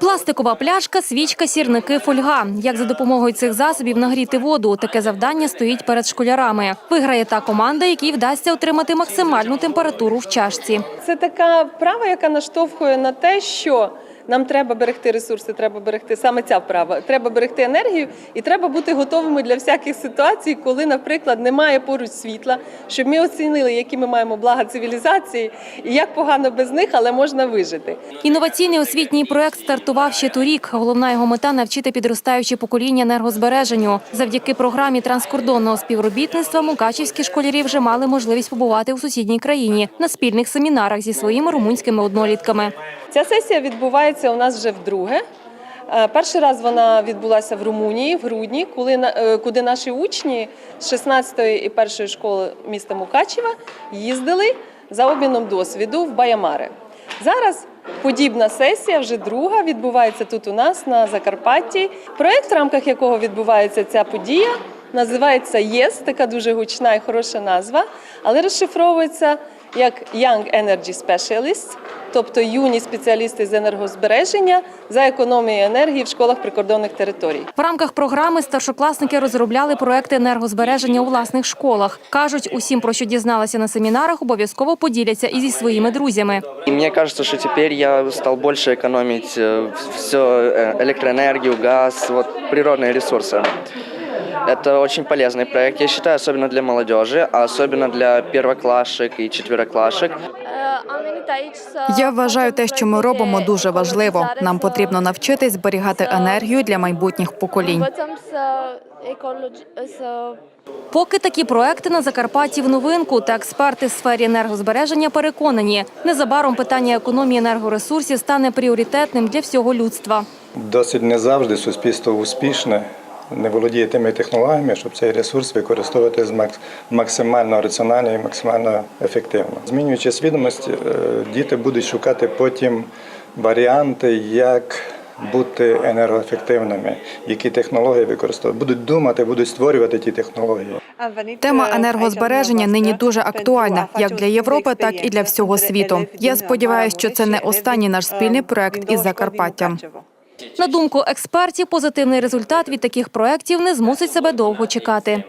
Пластикова пляшка, свічка, сірники, фольга. Як за допомогою цих засобів нагріти воду? Таке завдання стоїть перед школярами. Виграє та команда, якій вдасться отримати максимальну температуру в чашці. Це така вправа, яка наштовхує на те, що нам треба берегти ресурси, треба берегти саме ця вправа. Треба берегти енергію і треба бути готовими для всяких ситуацій, коли, наприклад, немає поруч світла, щоб ми оцінили, які ми маємо блага цивілізації і як погано без них, але можна вижити. Інноваційний освітній проект стартував ще торік. Головна його мета навчити підростаюче покоління енергозбереженню. Завдяки програмі транскордонного співробітництва мукачівські школярі вже мали можливість побувати у сусідній країні на спільних семінарах зі своїми румунськими однолітками. Ця сесія відбувається у нас вже вдруге. Е, Перший раз вона відбулася в Румунії в грудні, коли е, куди наші учні з 16-ї і першої школи міста Мукачева їздили за обміном досвіду в Баямаре. Зараз подібна сесія, вже друга, відбувається тут у нас на Закарпатті. Проект, в рамках якого відбувається ця подія, називається ЄС, така дуже гучна і хороша назва, але розшифровується як Young Energy Specialists, тобто юні спеціалісти з енергозбереження за економією енергії в школах прикордонних територій. В рамках програми старшокласники розробляли проекти енергозбереження у власних школах. Кажуть, усім, про що дізналися на семінарах, обов'язково поділяться і зі своїми друзями. И мне кажется, что теперь я стал больше экономить все электроэнергию, газ, вот природные ресурсы. Это очень полезный проект, я считаю, особенно для молодежи, а особенно для первоклашек и четвероклашек. Я вважаю те, що ми робимо, дуже важливо. Нам потрібно навчитись зберігати енергію для майбутніх поколінь. Поки такі проекти на Закарпатті в новинку, та експерти з сфері енергозбереження переконані, незабаром питання економії енергоресурсів стане пріоритетним для всього людства. Досить не завжди суспільство успішне, не володіє тими технологіями, щоб цей ресурс використовувати з максимально раціонально і максимально ефективно. Змінюючи свідомість, е, діти будуть шукати потім варіанти, як бути енергоефективними, які технології використовувати. Будуть думати, будуть створювати ті технології. Тема енергозбереження нині дуже актуальна як для Європи, так і для всього світу. Я сподіваюся, що це не останній наш спільний проект із Закарпаттям. На думку експертів, позитивний результат від таких проєктів не змусить себе довго чекати.